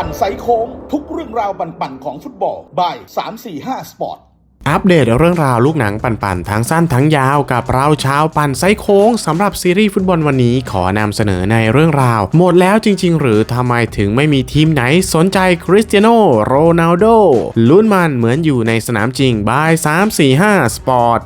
ปั่นไซโค้ง ทุกเรื่องราวปั่นๆของฟุตบอลบาย345 สปอร์ตอัปเดตเรื่องราวลูกหนังปั่นๆทั้งสั้นทั้งยาวกับเราเช้าปั่นไซโค้งสำหรับซีรีส์ฟุตบอลวันนี้ขอนำเสนอในเรื่องราว หมดแล้วจริง ๆ หรือทำไมถึงไม่มีทีมไหนสนใจคริสเตียโนโรนัลโดลุ้นมันเหมือนอยู่ในสนามจริงบาย345 สปอร์ต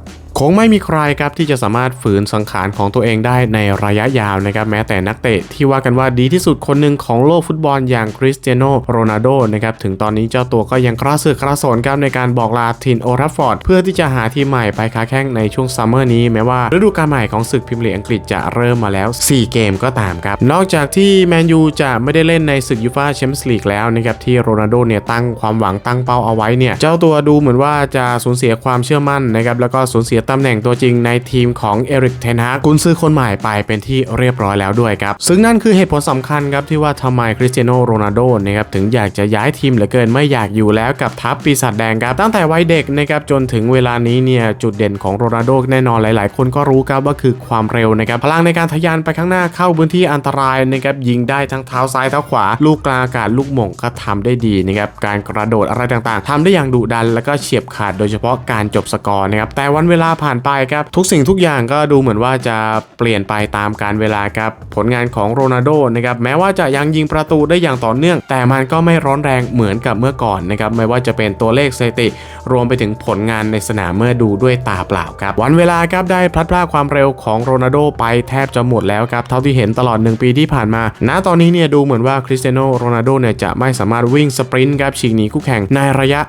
งไม่มีใครครับที่จะสามารถฝืนสังขารของตัวเองได้ในระยะยาวนะครับแม้แต่นักเตะที่ว่ากันว่าดีที่สุดคนหนึ่งของโลกฟุตบอลอย่างคริสเตียโนโรนัลโดนะครับถึงตอนนี้เจ้าตัวก็ยังกระสือกระสนครับในการบอกลาทินโอทัฟฟอร์ดเพื่อที่จะหาทีมใหม่ไปค้าแข้งในช่วงซัมเมอร์นี้แม้ว่าฤดูกาลใหม่ของศึกพรีเมียร์ลีกอังกฤษจะเริ่มมาแล้ว 4 เกมก็ตามครับ นอกจากที่แมนยูจะไม่ได้เล่นในศึกยูฟ่าแชมเปี้ยนส์ลีกแล้วนะครับที่โรนัลโดเนี่ยตั้งความหวังตั้งเป้าเอาไว้เนี่ยเจ้าตัวดูเหมือนว่าจะสูญเสียความเชื่อมั่นนะครับแล้วก็สูญเสียตำแหน่งตัวจริงในทีมของเอริกเทนฮากกุนซือคนใหม่ไปเป็นที่เรียบร้อยแล้วด้วยครับ ซึ่งนั่นคือเหตุผลสำคัญครับที่ว่าทำไมคริสเตียโนโรนัลโดนะครับถึงอยากจะย้ายทีมเหลือเกินไม่อยากอยู่แล้วกับทัพปีศาจแดงครับ ตั้งแต่วัยเด็กนะครับจนถึงเวลานี้เนี่ยจุดเด่นของโรนัลโดแน่นอนหลาย ๆ คนก็รู้ครับว่าคือความเร็วนะครับพลังในการทะยานไปข้างหน้าเข้าพื้นที่อันตรายนะครับยิงได้ทั้งเท้าซ้ายเท้าขวา ลูกกลางอากาศลูกหม่งก็ทำได้ดีนะครับการกระโดดอะไรต่างๆทำได้อย่างดุดัน แล้วก็เฉียบขาดโดยเฉพาะการจบสกอร์นะครับแต่วันเวลาผ่านไปครับทุกสิ่งทุกอย่างก็ดูเหมือนว่าจะเปลี่ยนไปตามการเวลาครับผลงานของโรนัลโดนะครับแม้ว่าจะยังยิงประตูได้อย่างต่อเนื่อง แต่มันก็ไม่ร้อนแรงเหมือนกับเมื่อก่อนนะครับไม่ว่าจะเป็นตัวเลขสถิติ รวมไปถึงผลงานในสนามเมื่อดูด้วยตาเปล่าครับวันเวลาครับได้พลัดพรากความเร็วของโรนัลโดไปแทบจะหมดแล้วครับเท่าที่เห็นตลอด 1 ปีที่ผ่านมา ณตอนนี้เนี่ยดูเหมือนว่าคริสเตียโนโรนัลโดเนี่ยจะไม่สามารถวิ่งสปรินต์ครับฉีกหนีคู่แข่งในระยะ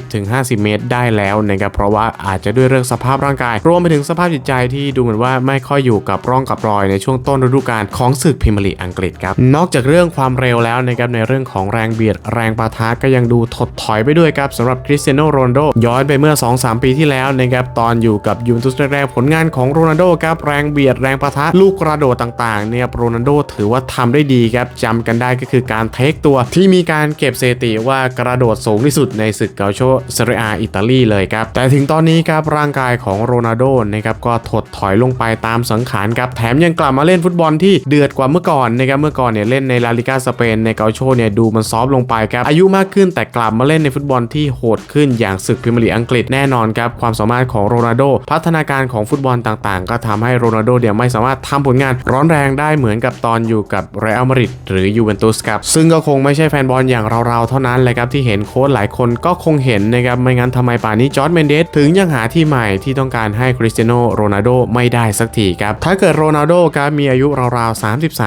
30-50 เมตร ได้แล้วนะครับเพราะว่าอาจจะด้วยเรื่องสภาพร่างกาย รวมไปถึงสภาพจิตใจที่ดูเหมือนว่าไม่ค่อยอยู่กับร่องกับรอยในช่วงต้นฤดูกาลของศึกพรีเมียร์ลีกอังกฤษครับนอกจากเรื่องความเร็วแล้วนะครับในเรื่องของแรงเบียดแรงปะทะก็ยังดูถดถอยไปด้วยครับสำหรับคริสเตียโนโรนโดย้อนไปเมื่อ 2-3 ปีที่แล้วนะครับตอนอยู่กับยูเวนตุสแรกๆผลงานของโรนัลโดครับแรงเบียดแรงปะทะลูกกระโดดต่างๆเนี่ยโรนัลโดถือว่าทำได้ดีครับจำกันได้ก็คือการเทคตัวที่มีการเก็บสถิติว่ากระโดดสูงที่สุดในศึกเกาโชเซเรียอาอิตาลีเลยครับแต่ถึงตอนนี้ครับร่างกายของโรนัลโดนะครับก็ถดถอยลงไปตามสังขารครับแถมยังกลับมาเล่นฟุตบอลที่เดือดกว่าเมื่อก่อนนะครับเมื่อก่อนเนี่ยเล่นในลาลิกาสเปนในเกาโชเนี่ยดูมันซอฟลงไปครับอายุมากขึ้นแต่กลับมาเล่นในฟุตบอลที่โหดขึ้นอย่างศึกพรีเมียร์ลีกอังกฤษแน่นอนครับความสามารถของโรนัลโดพัฒนาการของฟุตบอลต่างๆ ก็ทำให้โรนัลโดเนี่ยไม่สามารถทำผลงานร้อนแรงได้เหมือนกับตอนอยู่กับเรอัลมาดริดหรือยูเวนตุสครับซึ่งก็คงไม่ใช่แฟนบอลอย่างเราๆเท่านั้นเลยครับที่เห็นโค้ชหลายคนก็คงเห็นนะครับไม่งั้นทำไมป่านนี้จอร์ดเมนเดสถึงยังหาที่ใหม่ที่ต้องการให้คริสเตียโนโรนัลโดไม่ได้สักทีครับ ถ้าเกิดโรนัลโดครับมีอายุราวๆ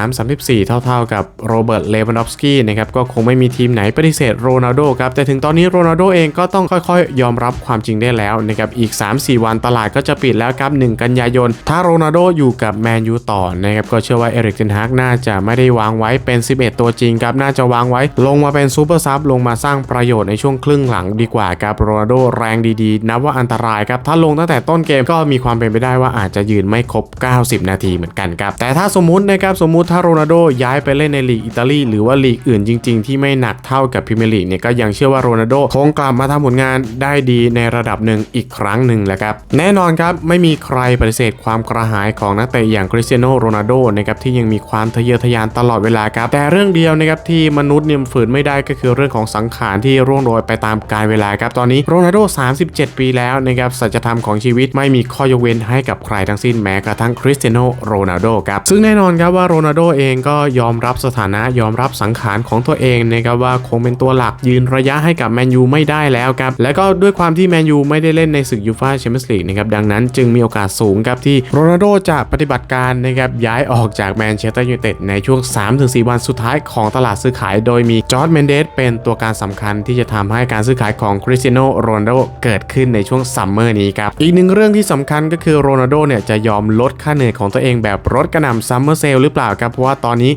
33-34 เท่า ๆ กับโรเบิร์ตเลวันดอฟสกี้นะครับก็คงไม่มีทีมไหนปฏิเสธโรนัลโดครับ แต่ถึงตอนนี้โรนัลโดเองก็ต้องค่อยๆ ยอมรับความจริงได้แล้วนะครับอีก 3-4 วันตลาดก็จะปิดแล้วครับ 1 กันยายน ถ้าโรนัลโดอยู่กับแมนยูต่อนะครับก็เชื่อว่าเอริกเทนฮากน่าจะไม่ได้วางไว้เป็น 11 ตัวจริงครับน่าจะวางไว้ ลงมาเป็นซูเปอร์ซับลงมาสร้างประโยชน์ในช่วงครึ่งหลังดีกว่าครับโรนัลโดแรงดีๆนับว่าอันตรายครับถ้าลงตั้งแต่ต้นเกมก็มีความเป็นไปได้ว่าอาจจะยืนไม่ครบ 90 นาทีเหมือนกันครับ แต่ถ้าสมมุตินะครับสมมุติถ้าโรนัลโดย้ายไปเล่นในลีกอิตาลีหรือว่าลีกอื่นจริง ๆ ที่ไม่หนักเท่ากับพรีเมียร์ลีกเนี่ยก็ยังเชื่อว่าโรนัลโดคงกลับมาทำผลงานได้ดีในระดับหนึ่งอีกครั้งหนึ่งแหละครับแน่นอนครับไม่มีใครปฏิเสธความกระหายของนักเตะอย่างคริสเตียโนโรนัลโดนะครับที่ยังมีความทะเยอทะยานตลอดเวลาครับแต่เรื่องเดียวนะครับที่มนุษย์เนี่ยฝืนไม่ได้ก็คือเรื่องของสังขารที่ร่วงโรยไปตามกาลเวลาครับตอนนี้โรนัลโด37 ปีแล้วนะครับสัจธรรมของชีวิตไม่มีข้อยกเว้นให้กับใครทั้งสิ้นแม้กระทั่งคริสเตียโนโรนัลโดครับซึ่งแน่นอนครับว่าโรนัลโดเองก็ยอมรับสถานะยอมรับสังขารของตัวเองนะครับว่าคงเป็นตัวหลักยืนระยะให้กับแมนยูไม่ได้แล้วครับและก็ด้วยความที่แมนยูไม่ได้เล่นในศึกยูฟ่าแชมเปี้ยนส์ลีกนะครับดังนั้นจึงมีโอกาสสูงครับที่โรนัลโดจะปฏิบัติการนะครับย้ายออกจากแมนเชสเตอร์ยูไนเต็ดในช่วง 3-4 วันสุดท้ายของตลาดซื้อขาย โดยมีจอร์ดเมนเดสเป็นตัวการสำคัญที่จะทำให้การซื้อขายของคริสเตียโนโรนัลโดเกิดขึ้นในช่วงซัมเมอร์นี้ครับอีกหนึ่งเรื่องที่สำคัญก็คือโรนัลโดเนี่ยจะยอมลดค่าเหนื่อยของตัวเองแบบลดกระหน่ำซัมเมอร์เซลหรือเปล่าครับ เพราะว่าตอนนี้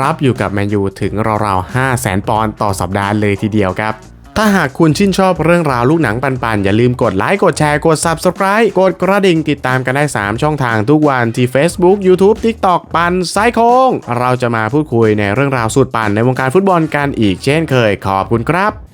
รับอยู่กับแมนยูถึงราวๆ 5 0 0 0 0ปอนด์ต่อสัปดาห์เลยทีเดียวครับถ้าหากคุณชื่นชอบเรื่องราวลูกหนังปันๆ อย่าลืมกดไลค์ กดแชร์ กด Subscribe กดกระดิ่งติดตามกันได้ 3 ช่องทางทุกวันที่ Facebook YouTube TikTok ปันไซโคง เราจะมาพูดคุยในเรื่องราวสุดปันในวงการฟุตบอลกันอีกเช่นเคยขอบคุณครับ